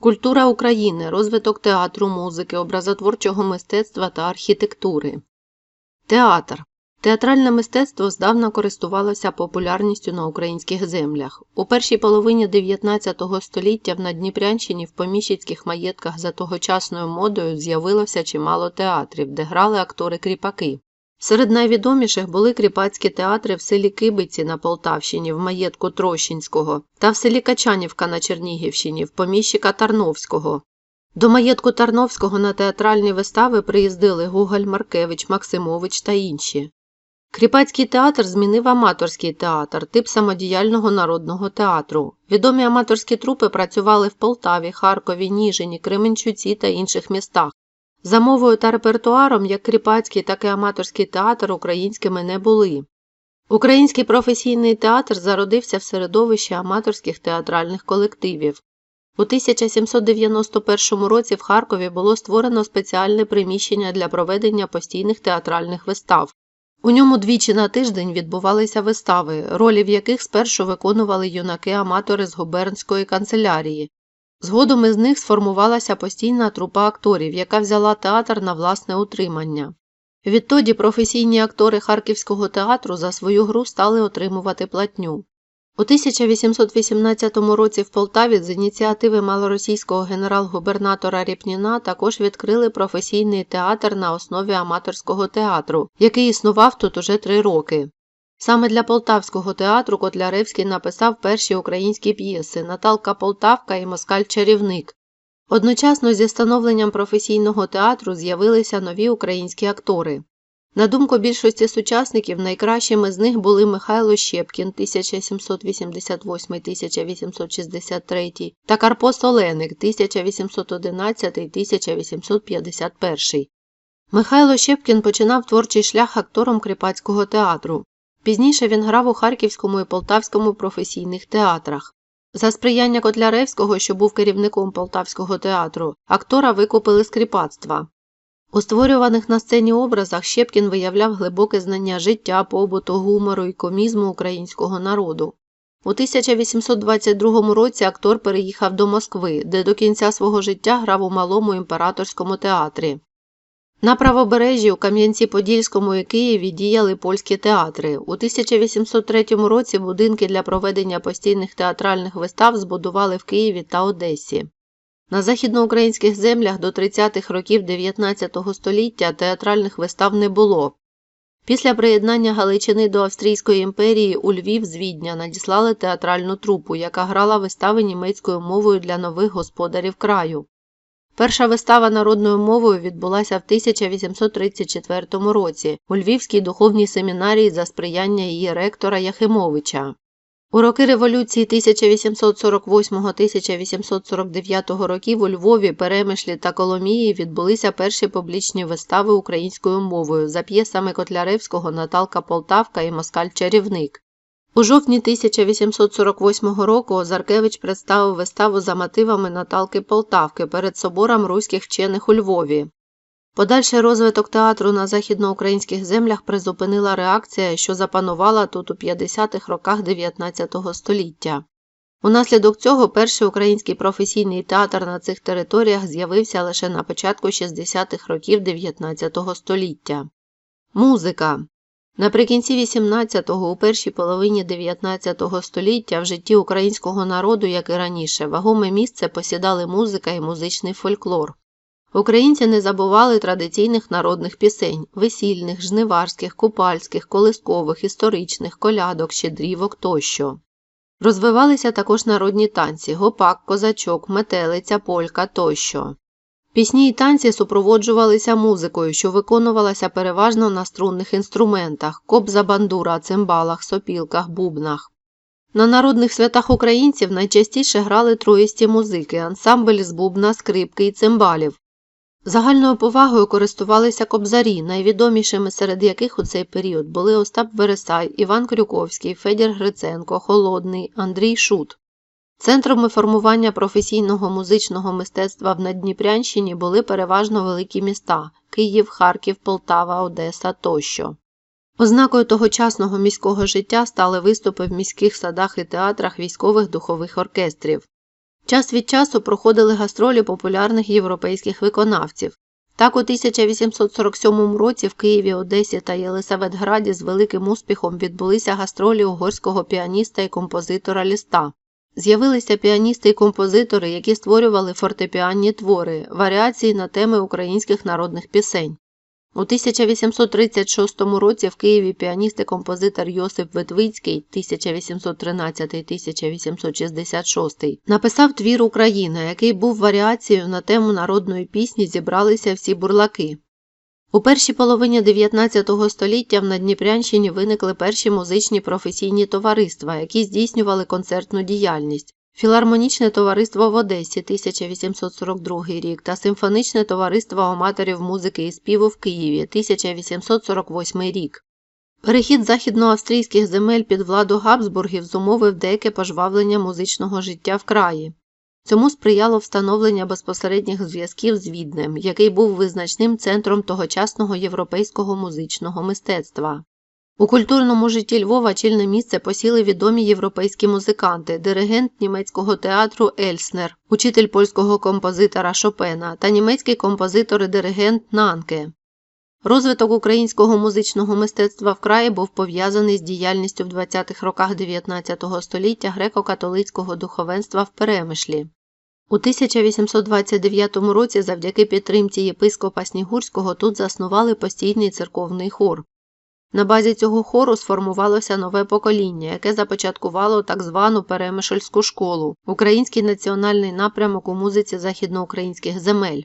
Культура України, розвиток театру, музики, образотворчого мистецтва та архітектури. Театр. Театральне мистецтво здавна користувалося популярністю на українських землях. У першій половині 19 століття в Надніпрянщині в поміщицьких маєтках за тогочасною модою з'явилося чимало театрів, де грали актори-кріпаки. Серед найвідоміших були кріпацькі театри в селі Кибиці на Полтавщині в маєтку Трощинського та в селі Качанівка на Чернігівщині в поміщика Тарновського. До маєтку Тарновського на театральні вистави приїздили Гоголь, Маркевич, Максимович та інші. Кріпацький театр змінив аматорський театр, тип самодіяльного народного театру. Відомі аматорські трупи працювали в Полтаві, Харкові, Ніжині, Кременчуці та інших містах. За мовою та репертуаром як кріпацький, так і аматорський театр українськими не були. Український професійний театр зародився в середовищі аматорських театральних колективів. У 1791 році в Харкові було створено спеціальне приміщення для проведення постійних театральних вистав. У ньому двічі на тиждень відбувалися вистави, ролі в яких спершу виконували юнаки-аматори з губернської канцелярії. Згодом із них сформувалася постійна трупа акторів, яка взяла театр на власне утримання. Відтоді професійні актори Харківського театру за свою гру стали отримувати платню. У 1818 році в Полтаві з ініціативи малоросійського генерал-губернатора Ріпніна також відкрили професійний театр на основі аматорського театру, який існував тут уже три роки. Саме для Полтавського театру Котляревський написав перші українські п'єси Наталка Полтавка і Москаль-чарівник. Одночасно зі становленням професійного театру з'явилися нові українські актори. На думку більшості сучасників, найкращими з них були Михайло Щепкін 1788-1863 та Карпо Соленик 1811-1851. Михайло Щепкін починав творчий шлях актором Кріпацького театру. Пізніше він грав у Харківському і Полтавському професійних театрах. За сприяння Котляревського, що був керівником Полтавського театру, актора викупили з кріпацтва. У створюваних на сцені образах Щепкін виявляв глибоке знання життя, побуту, гумору і комізму українського народу. У 1822 році актор переїхав до Москви, де до кінця свого життя грав у малому імператорському театрі. На правобережжі у Кам'янці-Подільському і Києві діяли польські театри. У 1803 році будинки для проведення постійних театральних вистав збудували в Києві та Одесі. На західноукраїнських землях до 30-х років 19 століття театральних вистав не було. Після приєднання Галичини до Австрійської імперії у Львів з Відня надіслали театральну трупу, яка грала вистави німецькою мовою для нових господарів краю. Перша вистава народною мовою відбулася в 1834 році у Львівській духовній семінарії за сприяння її ректора Яхимовича. У роки революції 1848-1849 років у Львові, Перемишлі та Коломії відбулися перші публічні вистави українською мовою за п'єсами Котляревського Наталка Полтавка і Москаль Чарівник. У жовтні 1848 року Озаркевич представив виставу за мотивами Наталки Полтавки перед собором руських вчених у Львові. Подальший розвиток театру на західноукраїнських землях призупинила реакція, що запанувала тут у 50-х роках 19 століття. Унаслідок цього перший український професійний театр на цих територіях з'явився лише на початку 60-х років 19 століття. Музика Наприкінці 18-го, у першій половині 19 століття в житті українського народу, як і раніше, вагоме місце посідали музика і музичний фольклор. Українці не забували традиційних народних пісень весільних, жниварських, купальських, колискових, історичних, колядок, щедрівок тощо. Розвивалися також народні танці гопак, козачок, метелиця, полька тощо. Пісні й танці супроводжувалися музикою, що виконувалася переважно на струнних інструментах кобза бандура, цимбалах, сопілках, бубнах. На народних святах українців найчастіше грали троїсті музики, ансамбль з бубна, скрипки і цимбалів. Загальною повагою користувалися кобзарі, найвідомішими серед яких у цей період були Остап Вересай, Іван Крюковський, Федір Гриценко, Холодний, Андрій Шут. Центрами формування професійного музичного мистецтва в Надніпрянщині були переважно великі міста Київ, Харків, Полтава, Одеса тощо. Ознакою тогочасного міського життя стали виступи в міських садах і театрах військових духових оркестрів. Час від часу проходили гастролі популярних європейських виконавців. Так у 1847 році в Києві, Одесі та Єлисаветграді з великим успіхом відбулися гастролі угорського піаніста і композитора Ліста. З'явилися піаністи і композитори, які створювали фортепіанні твори, варіації на теми українських народних пісень. У 1836 році в Києві піаніст і композитор Йосип Ветвицький 1813-1866 написав твір Україна, який був варіацією на тему народної пісні Зібралися всі бурлаки. У першій половині 19 століття в Надніпрянщині виникли перші музичні професійні товариства, які здійснювали концертну діяльність. Філармонічне товариство в Одесі 1842 рік та Симфонічне товариство аматорів музики і співу в Києві 1848 рік. Перехід західноавстрійських земель під владу Габсбургів зумовив деяке пожвавлення музичного життя в краї. Цьому сприяло встановлення безпосередніх зв'язків з Віднем, який був визначним центром тогочасного європейського музичного мистецтва. У культурному житті Львова чільне місце посіли відомі європейські музиканти, диригент німецького театру Ельснер, учитель польського композитора Шопена та німецький композитор і диригент Нанке. Розвиток українського музичного мистецтва в краї був пов'язаний з діяльністю в 20-х роках 19 століття греко-католицького духовенства в Перемишлі. У 1829 році завдяки підтримці єпископа Снігурського тут заснували постійний церковний хор. На базі цього хору сформувалося нове покоління, яке започаткувало так звану Перемишльську школу, український національний напрямок у музиці західноукраїнських земель.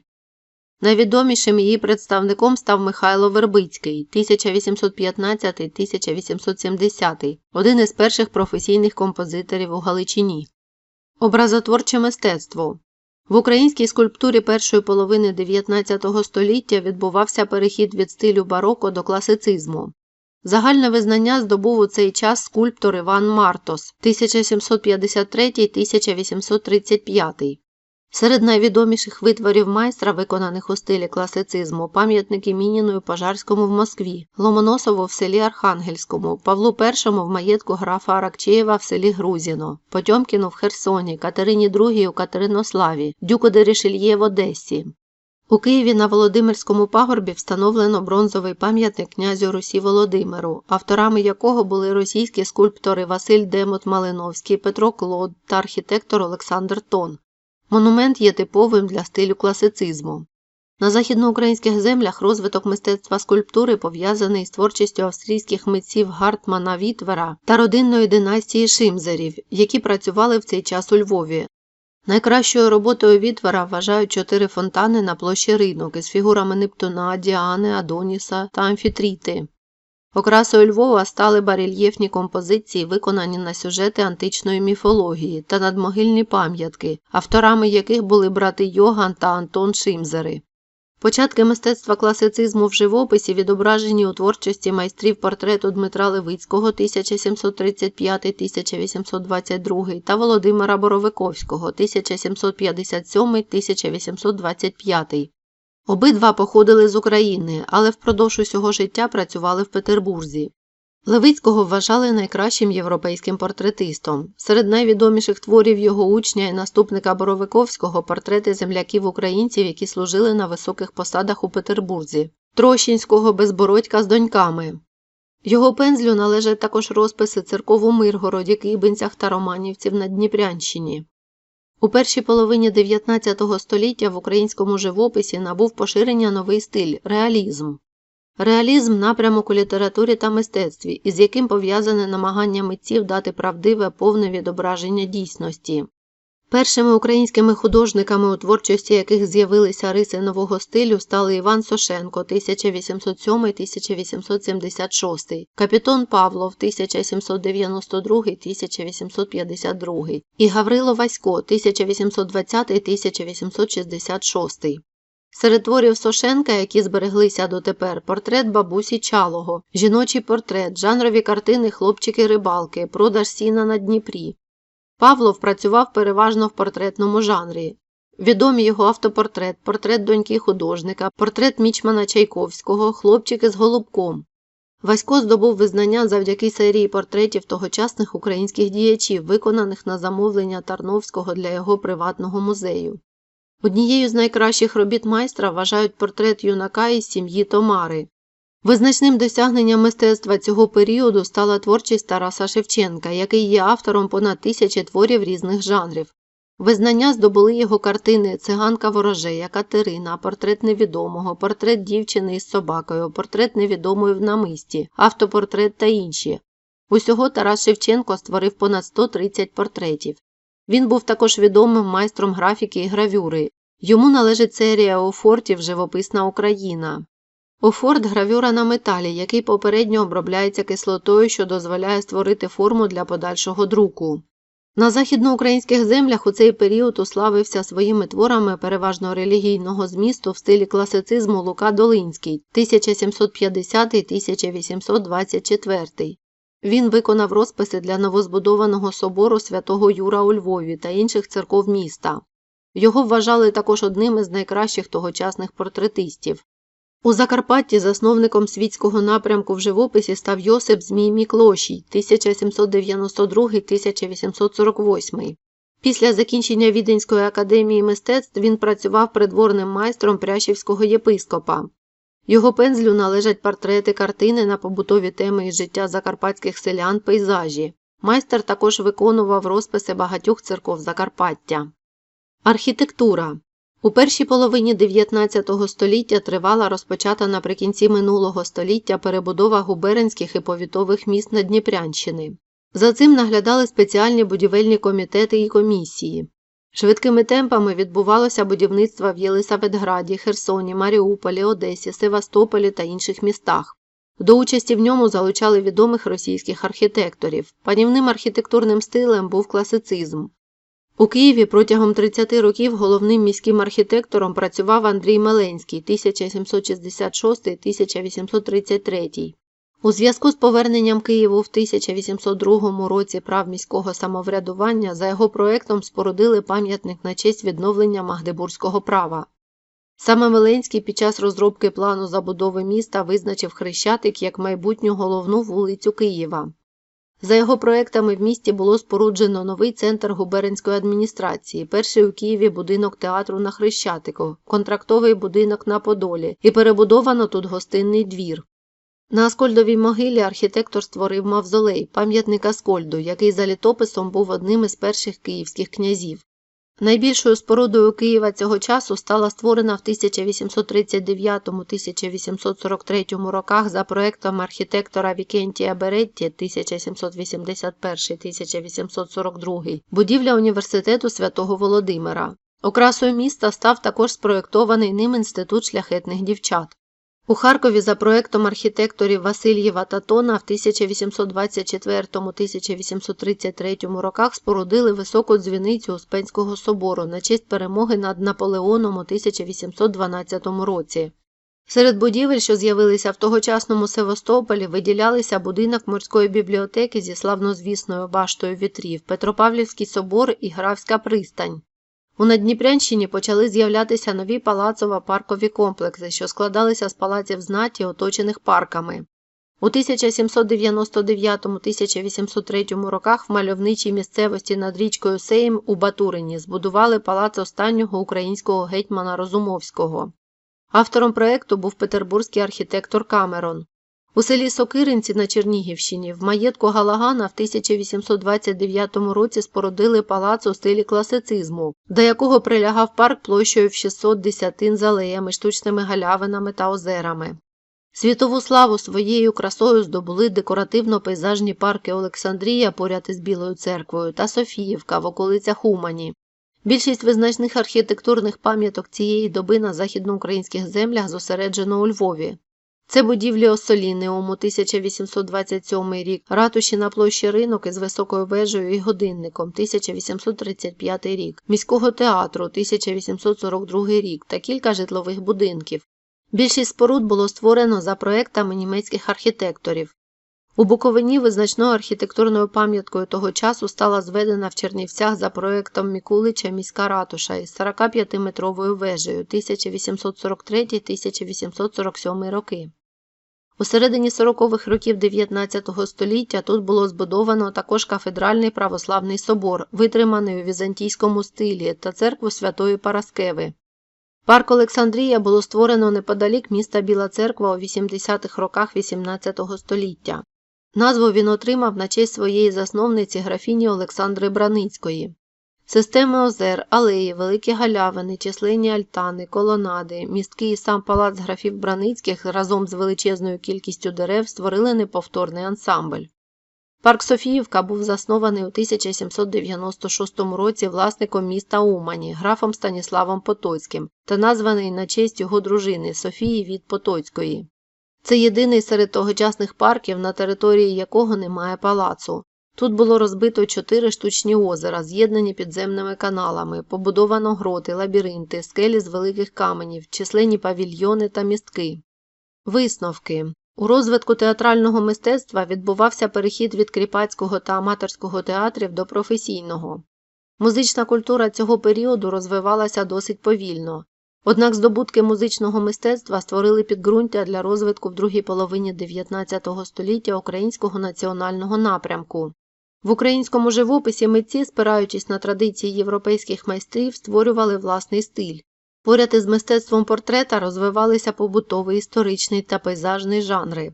Найвідомішим її представником став Михайло Вербицький 1815-1870, один із перших професійних композиторів у Галичині. Образотворче мистецтво в українській скульптурі першої половини XIX століття відбувався перехід від стилю бароко до класицизму. Загальне визнання здобув у цей час скульптор Іван Мартос 1753-1835. Серед найвідоміших витворів майстра, виконаних у стилі класицизму, пам'ятники Мініну і Пожарському в Москві, Ломоносову в селі Архангельському, Павлу І в маєтку графа Аракчеєва в селі Грузіно, Потьомкіну в Херсоні, Катерині II у Катеринославі, Дюку де Рішельє в Одесі. У Києві на Володимирському пагорбі встановлено бронзовий пам'ятник князю Русі Володимиру, авторами якого були російські скульптори Василь Демот Малиновський, Петро Клод та архітектор Олександр Тон. Монумент є типовим для стилю класицизму. На західноукраїнських землях розвиток мистецтва скульптури пов'язаний з творчістю австрійських митців Гартмана Вітвера та родинної династії Шимзерів, які працювали в цей час у Львові. Найкращою роботою Вітвера вважають чотири фонтани на площі ринок із фігурами Нептуна, Діани, Адоніса та Амфітріти. Окрасою Львова стали барельєфні композиції, виконані на сюжети античної міфології та надмогильні пам'ятки, авторами яких були брати Йоган та Антон Шимзери. Початки мистецтва класицизму в живописі відображені у творчості майстрів портрету Дмитра Левицького 1735-1822 та Володимира Боровиковського 1757-1825. Обидва походили з України, але впродовж усього життя працювали в Петербурзі. Левицького вважали найкращим європейським портретистом. Серед найвідоміших творів його учня і наступника Боровиковського портрети земляків українців, які служили на високих посадах у Петербурзі, Трощинського безбородька з доньками. Його пензлю належать також розписи церков у Миргороді, Кибинцях та Романівців на Дніпрянщині. У першій половині 19 століття в українському живописі набув поширення новий стиль реалізм. Реалізм напрямок у літературі та мистецтві, із яким пов'язане намагання митців дати правдиве повне відображення дійсності. Першими українськими художниками, у творчості яких з'явилися риси нового стилю, стали Іван Сошенко 1807-1876, Капітон Павлов 1792-1852 і Гаврило Васько 1820-1866. Серед творів Сошенка, які збереглися дотепер, портрет бабусі Чалого, жіночий портрет, жанрові картини Хлопчики-рибалки, продаж сіна на Дніпрі. Павлов працював переважно в портретному жанрі. Відомі його автопортрет, портрет доньки художника, портрет мічмана Чайковського, хлопчики з голубком. Васько здобув визнання завдяки серії портретів тогочасних українських діячів, виконаних на замовлення Тарновського для його приватного музею. Однією з найкращих робіт майстра вважають портрет юнака із сім'ї Томари. Визначним досягненням мистецтва цього періоду стала творчість Тараса Шевченка, який є автором понад тисячі творів різних жанрів. Визнання здобули його картини Циганка ворожея, Катерина, портрет невідомого, портрет дівчини із собакою, портрет невідомої в намисті, автопортрет та інші. Усього Тарас Шевченко створив понад 130 портретів. Він був також відомим майстром графіки і гравюри. Йому належить серія офортів Живописна Україна. Офорт гравюра на металі, який попередньо обробляється кислотою, що дозволяє створити форму для подальшого друку. На західноукраїнських землях у цей період уславився своїми творами переважно релігійного змісту в стилі класицизму Лука Долинський 1750-1824. Він виконав розписи для новозбудованого собору святого Юра у Львові та інших церков міста. Його вважали також одним із найкращих тогочасних портретистів. У Закарпатті засновником світського напрямку в живописі став Йосип Змій Міклошій 1792-1848. Після закінчення Віденської академії мистецтв він працював придворним майстром Прящівського єпископа. Його пензлю належать портрети картини на побутові теми із життя закарпатських селян, пейзажі. Майстер також виконував розписи багатьох церков Закарпаття. Архітектура у першій половині 19 століття тривала розпочата наприкінці минулого століття перебудова губернських і повітових міст на Дніпрянщини. За цим наглядали спеціальні будівельні комітети і комісії. Швидкими темпами відбувалося будівництво в Єлисаветграді, Херсоні, Маріуполі, Одесі, Севастополі та інших містах. До участі в ньому залучали відомих російських архітекторів. Панівним архітектурним стилем був класицизм. У Києві протягом 30 років головним міським архітектором працював Андрій Меленський 1766-1833. У зв'язку з поверненням Києву в 1802 році прав міського самоврядування за його проектом спорудили пам'ятник на честь відновлення Магдебурзького права. Саме Меленський під час розробки плану забудови міста визначив Хрещатик як майбутню головну вулицю Києва. За його проектами в місті було споруджено новий центр губернської адміністрації, перший у Києві будинок театру на Хрещатику, контрактовий будинок на Подолі і перебудовано тут гостинний двір. На Аскольдовій могилі архітектор створив мавзолей, пам'ятник Аскольду, який за літописом був одним із перших київських князів. Найбільшою спорудою Києва цього часу стала створена в 1839-1843 роках за проектом архітектора Вікентія Беретті 1781-1842 будівля університету святого Володимира. Окрасою міста став також спроєктований ним інститут шляхетних дівчат. У Харкові за проектом архітекторів Васильєва та Тона в 1824-1833 роках спорудили високу дзвіницю Успенського собору на честь перемоги над Наполеоном у 1812 році. Серед будівель, що з'явилися в тогочасному Севастополі, виділялися будинок морської бібліотеки зі славнозвісною баштою вітрів, Петропавлівський собор і Графська пристань. У Надніпрянщині почали з'являтися нові палацово-паркові комплекси, що складалися з палаців знаті, оточених парками. У 1799-1803 роках в мальовничій місцевості над річкою Сейм у Батурині збудували палац останнього українського гетьмана Розумовського. Автором проекту був петербурзький архітектор Камерон. У селі Сокиринці на Чернігівщині в маєтку Галагана в 1829 році спорудили палац у стилі класицизму, до якого прилягав парк площею в 600 десятин з алеями, штучними галявинами та озерами. Світову славу своєю красою здобули декоративно-пейзажні парки Олександрія поряд із Білою церквою та Софіївка в околицях Умані. Більшість визначних архітектурних пам'яток цієї доби на західноукраїнських землях зосереджено у Львові. Це будівлі Осолінеуму 1827 рік, ратуші на площі ринок із високою вежею і годинником 1835 рік, міського театру 1842 рік та кілька житлових будинків. Більшість споруд було створено за проектами німецьких архітекторів. У Буковині визначною архітектурною пам'яткою того часу стала зведена в Чернівцях за проектом Мікулича міська ратуша із 45-метровою вежею 1843-1847 роки. У середині 40-х років 19 століття тут було збудовано також кафедральний православний собор, витриманий у візантійському стилі, та церкву Святої Параскеви. Парк Олександрія було створено неподалік міста Біла Церква у 80-х роках 18 століття. Назву він отримав на честь своєї засновниці графіні Олександри Браницької. Системи озер, алеї, великі галявини, численні альтани, колонади, містки і сам палац графів Браницьких разом з величезною кількістю дерев створили неповторний ансамбль. Парк Софіївка був заснований у 1796 році власником міста Умані, графом Станіславом Потоцьким та названий на честь його дружини Софії від Потоцької. Це єдиний серед тогочасних парків, на території якого немає палацу. Тут було розбито чотири штучні озера, з'єднані підземними каналами, побудовано гроти, лабіринти, скелі з великих каменів, численні павільйони та містки. Висновки у розвитку театрального мистецтва відбувався перехід від кріпацького та аматорського театрів до професійного. Музична культура цього періоду розвивалася досить повільно. Однак здобутки музичного мистецтва створили підґрунтя для розвитку в другій половині 19 століття українського національного напрямку. В українському живописі митці, спираючись на традиції європейських майстрів, створювали власний стиль. Поряд із мистецтвом портрета розвивалися побутовий, історичний та пейзажний жанри.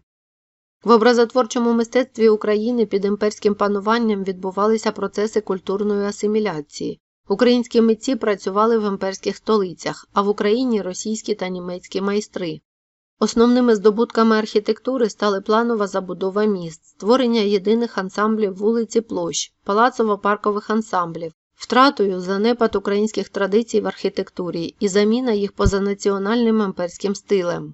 В образотворчому мистецтві України під імперським пануванням відбувалися процеси культурної асиміляції. Українські митці працювали в імперських столицях, а в Україні російські та німецькі майстри. Основними здобутками архітектури стали планова забудова міст, створення єдиних ансамблів вулиці площ, палацово-паркових ансамблів, втратою занепад українських традицій в архітектурі і заміна їх позанаціональним імперським стилем.